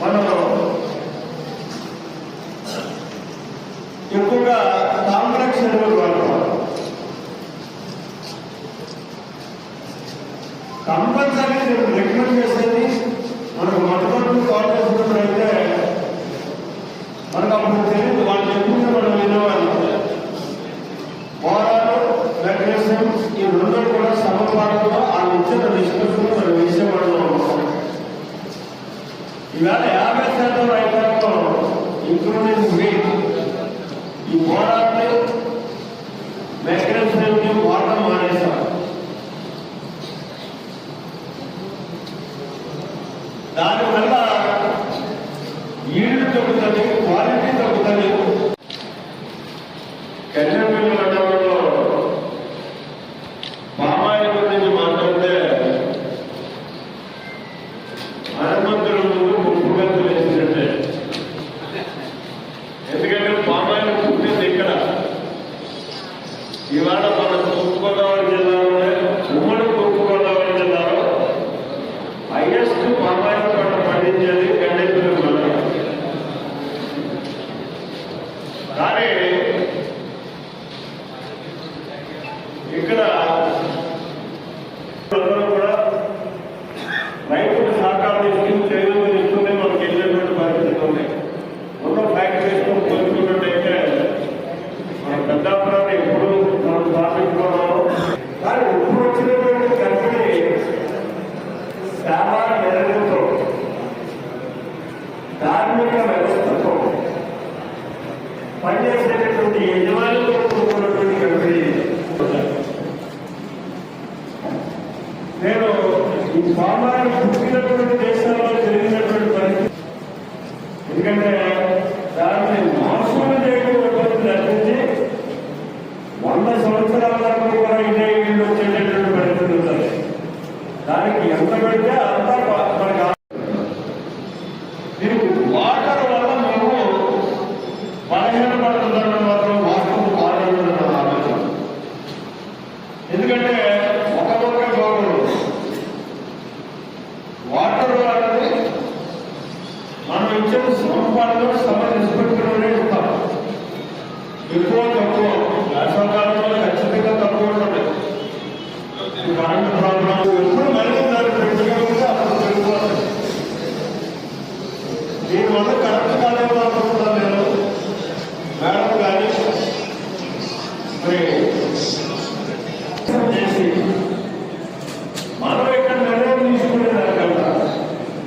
మనం ఎక్కువగా కాంప్లెక్స్ ఎరువులు వాడతాం కంపల్సరీ నేను రికమెండ్ చేసేది మనకు మొట్టమొదటి కాల్ చేసినప్పుడు అయితే మనకు అప్పుడు తెలియదు వాళ్ళు చెప్పింది మనం వినేవాళ్ళు మోరాలు మెకానిజం ఈ రెండు కూడా సమపాఠంలో ఆ ఇచ్చిన డిస్కషన్ ఇవాళ యాభై శాతం రైతులతో ఇంక్లూడింగ్ మీ ఈ పోరాటం మెకానిజం వాడటం మానేశారు. దానివల్ల ఈల్డ్ తగ్గుతుంది క్వాలిటీ తగ్గుతుంది ఇవాళ మన తూర్పుగోదావరి జిల్లాలోనే ఉమ్మడి తూర్పుగోదావరి జిల్లాలో హైయెస్ట్ పామాయిల్ పంట పండించేది గండేపల్లి మండలం కానీ ఇక్కడ కార్మిక వ్యవస్థతో పనిచేసేటటువంటి యజమానులతో కూడుకున్నటువంటి కంపెనీ నేను ఈ ఫార్మర్ మనం ఇచ్చిన సంపాదన సమ నిష్పత్తిలోనే ఇస్తాం ఎక్కువ తక్కువ.